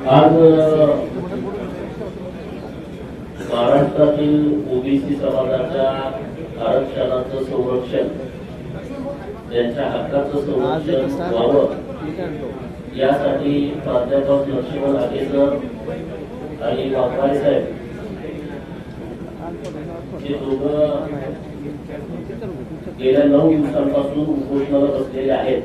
आज महाराष्ट्रातील ओबीसी समाजाच्या आरक्षणाचं संरक्षण त्यांच्या हक्काचं संरक्षण व्हावं यासाठी प्राध्यापक लक्ष्मण आगेकर आणि वाघमारे साहेब हे दोघं गेल्या नऊ दिवसांपासून उपोषणाला बसलेले आहेत.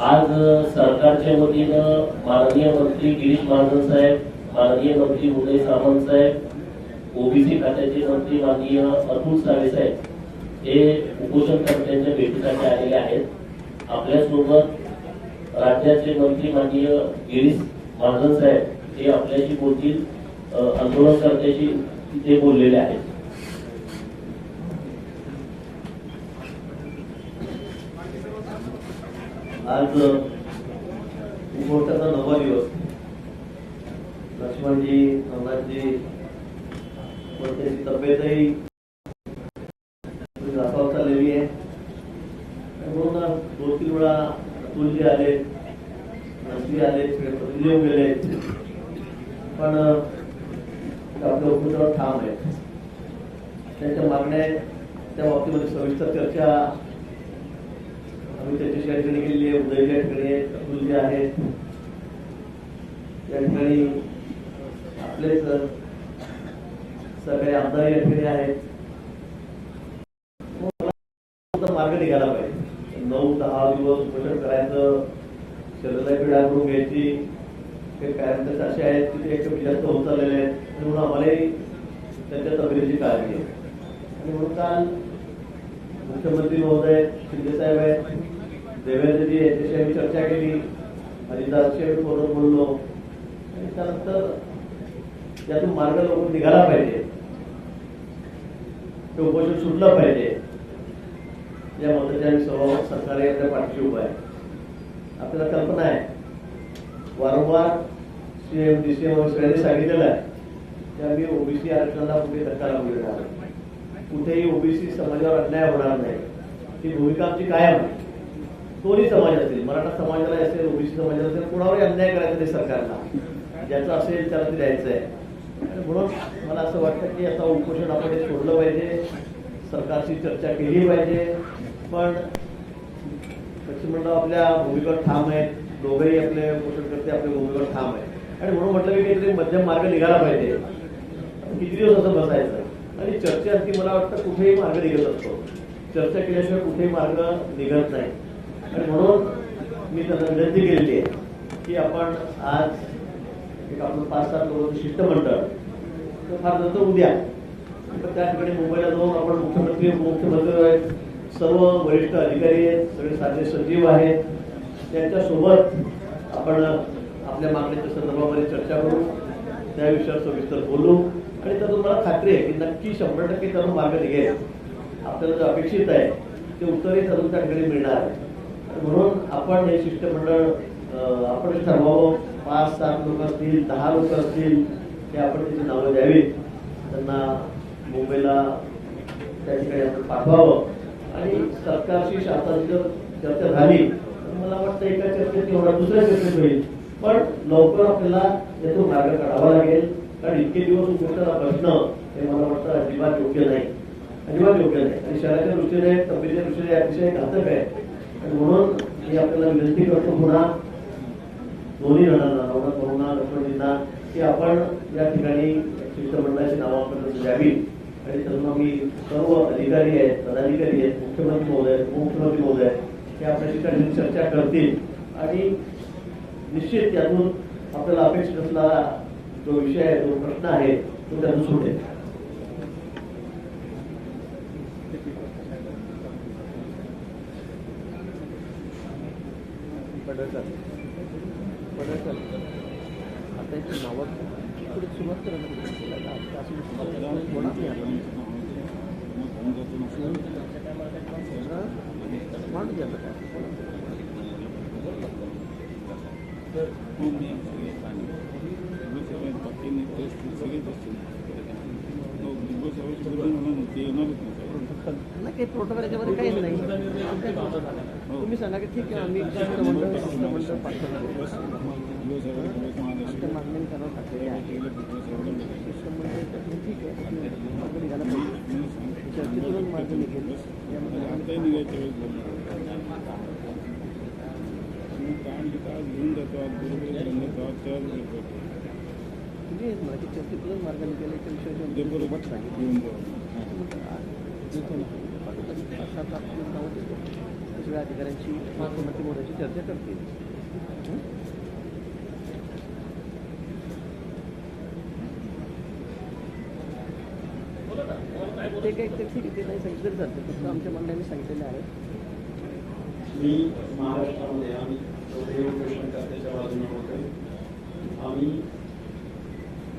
आज सरकारच्या वतीनं माननीय मंत्री गिरीश महाजन साहेब माननीय मंत्री उदय सामंत साहेब ओबीसी खात्याचे मंत्री माननीय अतुल सावे साहेब हे उपोषणकर्त्यांच्या भेटीसाठी आलेले आहेत. आपल्यासोबत राज्याचे मंत्री माननीय गिरीश महाजन साहेब हे आपल्याशी बोलतील. आंदोलनकर्त्याशी ते बोललेले आहेत. आज उपवासाचा नववा दिवस. लक्ष्मणजी नवनाथजी पण तब्येतही थोडी चाललेली आहे. म्हणून दोन तीन वेळा अतुलजी आले मंत्री आले प्रतिनिधी गेले. पण आपल्या उपोषणावर ठाम आहे त्यांच्या मागण्या त्या बाबतीमध्ये सविस्तर चर्चा आम्ही त्याच्याशी या ठिकाणी गेलेली आहे उदय या ठिकाणी आहेत आहेत या ठिकाणी आपलेच सगळे आमदार या ठिकाणी आहेत. हो, मार्ग निघाला पाहिजे. नऊ दहा दिवस उपोषण करायचं शरीराला पिढा करून घ्यायची काही पॅरेंटर्स असे आहेत की ते जास्त होत चाललेले आहेत. म्हणून आम्हालाही त्यांच्या तब्येतीची काळजी आहे आणि म्हणून काल मुख्यमंत्री महोदय शिंदे साहेब आहेत. देवेंद्रजी यांच्याशी आम्ही चर्चा केली. हरिदासशी आम्ही फोनवर बोललो. आणि त्यानंतर त्यातून मार्ग लवकर निघाला पाहिजे. ते उपोषण सुटलं पाहिजे. या मताच्या सभा सरकार यांच्या पाठीशी उभा आहे. आपल्याला कल्पना आहे. वारंवार सीएम डीसीएम सगळ्यांनी सांगितलेलं आहे की आम्ही ओबीसी आरक्षणाला कुठे धक्का लागू देणार? कुठेही ओबीसी समाजावर अन्याय होणार नाही. ही भूमिका आमची कायम आहे. दोन्ही समाज असतील. मराठा समाजाला असेल ओबीसी समाजाला असेल कुणावरही अन्याय करायचा नाही सरकारला? ज्याचं असेल त्याला ते द्यायचं आहे. आणि म्हणून मला असं वाटतं की आता उपोषण आपण हे सोडलं पाहिजे. सरकारशी चर्चा केली पाहिजे. पण पश्चिम मंडळ आपल्या भूमिकेवर ठाम आहेत. दोघेही आपले उपोषणकर्ते आपल्या भूमिकेवर ठाम आहेत. आणि म्हणून म्हटलं की काहीतरी मध्यम मार्ग निघाला पाहिजे. किती दिवस असं बसायचं? आणि चर्चेअंती मला वाटतं कुठेही मार्ग निघत असतो. चर्चा केल्याशिवाय कुठेही मार्ग निघत नाही. आणि म्हणून मी त्यांना विनंती केलेली आहे की आपण आज एक आपलं पाच सात लोकांचं शिष्टमंडळ. तर फार नंतर उद्या. तर त्या ठिकाणी मुंबईला जाऊन आपण मुख्यमंत्री मुख्यमंत्री आहेत. सर्व वरिष्ठ अधिकारी आहेत. सगळे साधे सचिव आहेत. त्यांच्यासोबत आपण आपल्या मागणीच्या संदर्भामध्ये चर्चा करू. त्या विषयावर सविस्तर बोलू. आणि त्यातून मला खात्री आहे की नक्की शंभर टक्के त्यातून मार्ग निघेल. आपल्याला जे अपेक्षित आहे ते उत्तरही त्यातून त्या ठिकाणी मिळणार आहे. आपण हे शिष्टमंडळ आपण ठरवावं पाच सात लोक असतील दहा लोक असतील ते आपण त्याची नावं द्यावीत. त्यांना मुंबईला त्या ठिकाणी आपण पाठवावं. आणि सरकारशी शासनाची जर चर्चा झाली. तर मला वाटतं एका चर्चेत एवढा दुसऱ्या चर्चेत होईल. पण लवकर आपल्याला यातून मार्ग काढावा लागेल. कारण इतके दिवस उपोषणाला बसणं हे मला वाटतं अजिबात योग्य नाही. अजिबात योग्य नाही. आणि शहराच्या दृष्टीने तब्येतीच्या दृष्टीने अतिशय घातक आहे. आणि म्हणून मी आपल्याला विनंती करतो पुन्हा दोन्ही जणांना नवनाथ भाऊंना लक्ष्मणजींना की आपण या ठिकाणी शिष्टमंडळाची नावापर्यंत द्यावी. आणि त्यांना मी सर्व अधिकारी आहेत पदाधिकारी आहेत मुख्यमंत्री महोदय उपमुख्यमंत्री महोदय हे आपल्याशी ठिकाणी चर्चा करतील. आणि निश्चित यातून आपल्याला अपेक्षित असणारा जो विषय आहे जो प्रश्न आहे तो त्यातून सुटेल पडळकर पडळकर आता याची नावं पुढे सुरुवात करा ना पुढे. आता अशी होणार नाही आता. हा? मांडू द्या आता काय. सगळे नाही काही प्रोटोकॉल याच्यामध्ये काहीच नाही. तुम्ही सांगा की ठीक आहे आम्ही शिष्टमंडळ शिष्टमंडळ पाठवतो आमच्या मागण्यांनुसार टाकलेले आहे. शिष्टमंडळ ठीक आहे मार्ग निघाला पाहिजे चर्चेतूनच मार्ग निघेल यामध्ये तुम्ही हेच म्हणा की चर्चेतूनच मार्ग निघेल याच्या विषयाची मत सांगितलं. सगळ्या अधिकाऱ्यांची मुख्यमंत्री मोदीची चर्चा करतील. ते काही ते ठीक आहे ते नाही सांगितलं तरी चालतं. फक्त आमच्या मंडळाने सांगितलेले आहे. मी महाराष्ट्रामध्ये आम्ही बाजूने होतोय आम्ही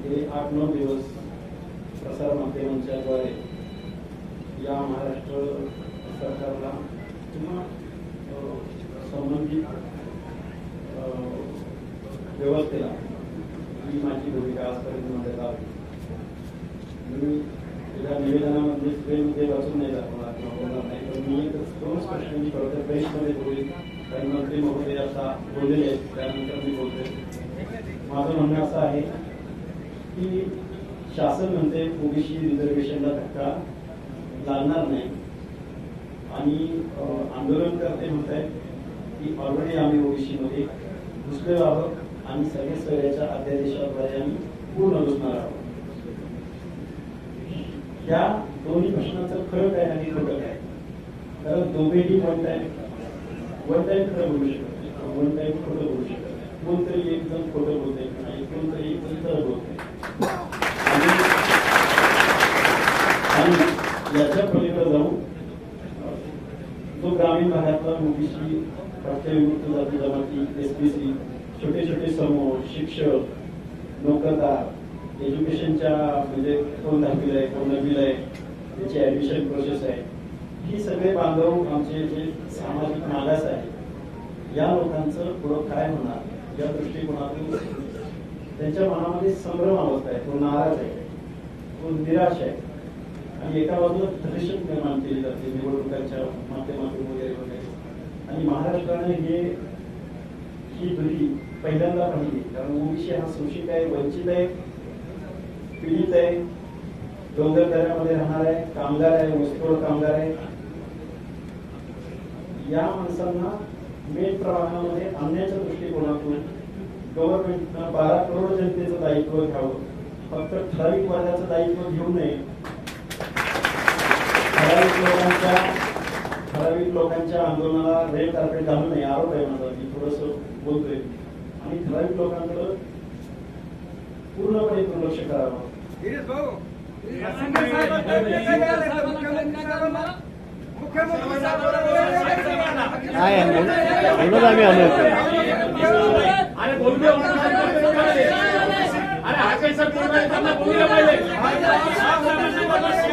गेले आठ नऊ दिवस प्रसार माध्यमांच्याद्वारे या महाराष्ट्र सरकारला किंवा संबंधित व्यवस्थेला ही माझी भूमिका आजपर्यंत मध्ये आहे. मी या निवेदनामध्ये स्क्रीनमध्ये वाचून नाही दाखवणार किंवा बोलणार नाही पण मी एकच दोनच प्रश्न करतो प्रेसमध्ये बोलेल काही मंत्री महोदय आता बोललेले आहेत त्यानंतर मी बोलतोय माझं म्हणणं असं आहे की शासन म्हणते ओबीसी रिझर्वेशनला धक्का लागणार नाही. आणि आंदोलन करते म्हणत आहेत की ऑलरेडी आम्ही ओबीसीमध्ये मध्ये आहोत आणि सगळे सगळ्याच्या अध्यादेशाद्वारे आम्ही पूर्ण घुसणार आहोत. या दोन्ही प्रश्नाचं खरं काय आणि खोटं काय? कारण दोघेही वन टाइम वन टाइम खरं बोलू शकत नाही. वन टाइम खोटं बोलू शकत नाही. कोणतरी एक जण खोटं बोलते नाही कोणतरी एक जण खरं बोलते आणि याच्या पलीकडे जाऊन अं, जो ग्रामीण भागातला ओबीसी प्राप्तविमुक्त जाती जमाती एसबीसी छोटे छोटे समूह शिक्षक नोकरदार एज्युकेशनच्या म्हणजे कोण दहावीला आहे कोण नववीला आहे त्याची ऍडमिशन प्रोसेस आहे. ही सगळे बांधव आमचे जे सामाजिक मागास आहे या लोकांचं पुढं काय होणार? या दृष्टिकोनातून त्यांच्या मनामध्ये संभ्रम अवस्था आहे तो नाराज आहे. तो निराश आहे. आणि एका बाजूला प्रदर्शन निर्माण केले जाते निवडणुकांच्या माध्यमातून वगैरे वगैरे. आणि महाराष्ट्राने हे ही दुरी पहिल्यांदा पाहिली कारण ओबीसी हा शोषित आहे वंचित आहे पीडित आहे डोंगर दऱ्यामध्ये राहणार आहे कामगार आहे ऊसतोड कामगार आहे. या माणसांना मेन प्रवाहामध्ये आणण्याच्या दृष्टिकोनातून गव्हर्नमेंटनं बारा करोड जनतेचं दायित्व घ्यावं. फक्त ठराविक वर्गाचं दायित्व घेऊ नये. ठराविक लोकांच्या ठराविक लोकांच्या आंदोलनाला रेड कार्पेट घालू नये आरोप आहे माझा मी थोडस बोलतोय. आणि ठराविक लोकांकडे पूर्णपणे दुर्लक्ष करावं. अरे बोलूया अरे हा काही सर काय आहे म्हणून आम्ही आलो होतो मानवाचं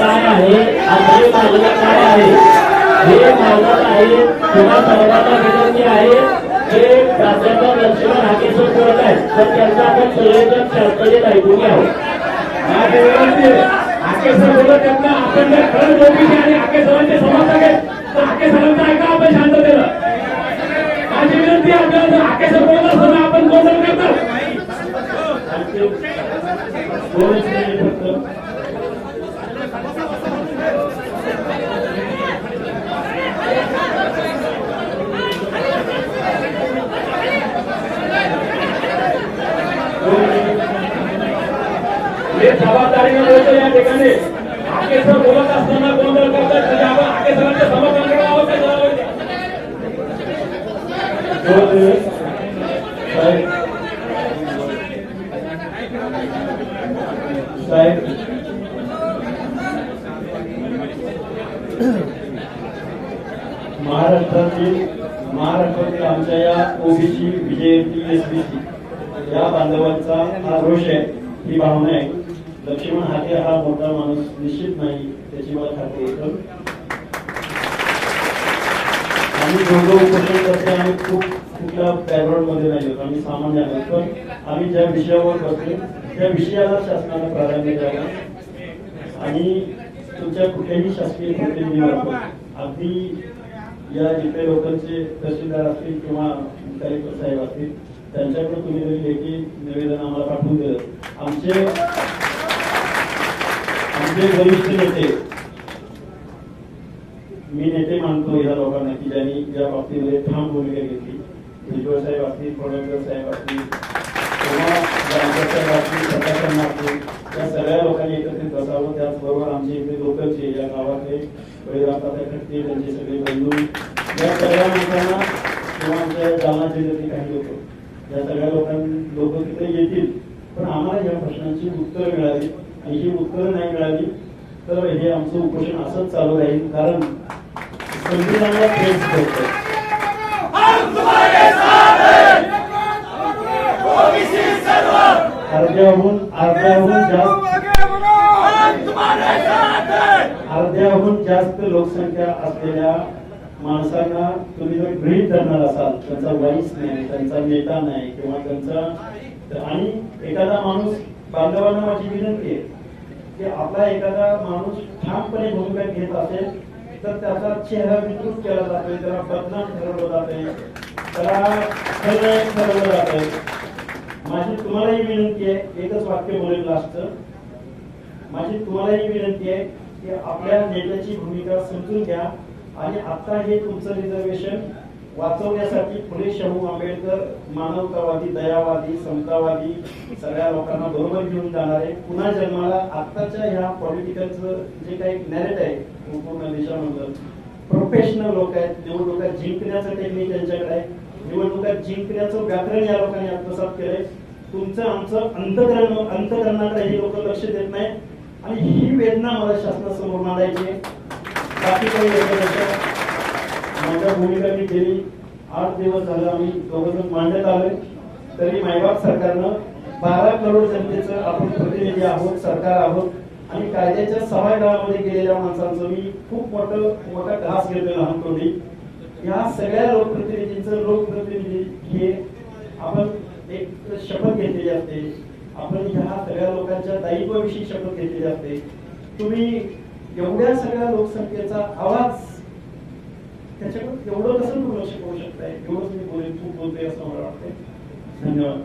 काय आहे आपली मागणं काय आहे हे मागत आहे तुम्हा सर्वांना विनंती आहे जे प्राध्यापक लक्ष्मण हाकेश्वर बोलत आहेत तर त्यांचं आपण संयोजन शास्त्रीय ऐकून घ्यावं बोलत आपण जर खरंच आणि समर्थक आहेत तर ऐका आपण माझी विनंती आहे आपल्याला जर बोलत आपण गोंधळ करतात आणखी दोनच मिनिट फक्त दोन मिनिट हे जबाबदारीने बोलतो या ठिकाणी आके सर बोलत असताना गोंधळ करतात म्हणजे आपण आके सरांचे समर्थन करावं काय करावं दोन मिनिट साहेब साहेब महाराष्ट्रातील महाराष्ट्रातील आमच्या या ओबीसी बीजेपी एसबीसी या बांधवांचा हा रोष आहे ही भावना आहे. लक्ष्मण हाते हा मोठा माणूस निश्चित नाही त्याची मला खात्री आम्ही दोघं उपोषण करते आम्ही खूप कुठल्या बॅकग्राऊंडमध्ये नाही होतो आम्ही सामान्य आहोत. पण आम्ही ज्या विषयावर बसतो त्या विषयाला शासनाला प्राधान्य द्यावं आणि तुमच्या कुठल्याही शासकीय प्रतिनिधीमार्फत अगदी या जिथे लोकांचे तहसीलदार असतील किंवा कलेक्टर साहेब असतील त्यांच्याकडे तुम्ही जरी लेखी निवेदन आम्हाला पाठवून दिलं. आमचे आमचे वरिष्ठ नेते मी नेते मानतो या लोकांना की ज्यांनी या बाबतीमध्ये ठाम भूमिका घेतली भुजबळ साहेब असतील फडणवीस साहेब असतील किंवा असतील सगळ्या लोकांनी एकत्रित बसावं. त्याचबरोबर आमचे इथे लोकलचे या गावातले बळीरामतात्या खटके त्यांचे सगळे बंधू या सगळ्या लोकांना किंवा आमच्या जालना जिल्ह्यातले काही लोक या सगळ्या लोकांनी लोक तिथे येतील. पण आम्हाला या प्रश्नांची उत्तरं मिळाली. आणि ही उत्तरं नाही मिळाली तर हे आमचं उपोषण असंच चालू राहील. कारण संविधानाला प्रेस करतं अर्ध्याहून अर्ध्याहून जास्त अर्ध्याहून जास्त लोकसंख्या असलेल्या माणसांना तुम्ही जर ग्रीट धरणार असाल त्यांचा वाईस नाही त्यांचा नेता नाही किंवा त्यांचा आणि एखादा माणूस बांधवांना माझी विनंती आहे की आपला एखादा माणूस ठामपणे भूमिका घेत असेल तर त्याचा चेहरा विकृत केला जातोय त्याला बदनाम ठरवलं जातंय त्याला खलनायक ठरवलं जातंय. माझी तुम्हालाही विनंती आहे एकच वाक्य बोलेल लास्ट माझी तुम्हालाही विनंती आहे की आपल्या नेत्याची भूमिका समजून घ्या आणि आता हे तुमचं रिझर्वेशन वाचवण्यासाठी पुणे शाहू आंबेडकर मानवतावादी दयावादी समतावादी सगळ्या लोकांना बरोबर घेऊन जाणार आहे. पुन्हा जन्माला आत्ताच्या ह्या पॉलिटिकलचं जे काही नॅरेट आहे पूर्ण देशामधलं प्रोफेशनल लोक आहेत. निवडणुका जिंकण्याचं टेक्निक त्यांच्याकडे आहे. निवडणुका जिंकण्याचं व्याकरण या लोकांनी आत्मसात केलंय. तुमचं आमचं अंतकरण अंतकरणाकडे हे लोक लक्ष देत नाही आणि ही वेदना मला शासनासमोर मांडायची आहे. बाकी काही माझ्या भूमिका मी केली. आठ दिवस झाला आम्ही दोघं मांडत आलोय. तरी मायबाप सरकारनं बारा करोड जनतेचं आपण प्रतिनिधी आहोत सरकार आहोत. आणि कायद्याच्या सभागृहामध्ये गेलेल्या माणसांचं मी खूप मोठं मोठा घास घेतोय लहान तोंडी या सगळ्या लोकप्रतिनिधींचं लोकप्रतिनिधी हे आपण एक शपथ घेतलेली असते. आपण ह्या सगळ्या लोकांच्या दायित्वाविषयी शपथ घेतलेली असते. तुम्ही एवढ्या सगळ्या लोकसंख्येचा आवाज त्याच्याकडे एवढं कसं दुर्लक्ष करू शकताय? एवढंच मी बोलेन खूप बोलतोय असं मला वाटतंय. धन्यवाद.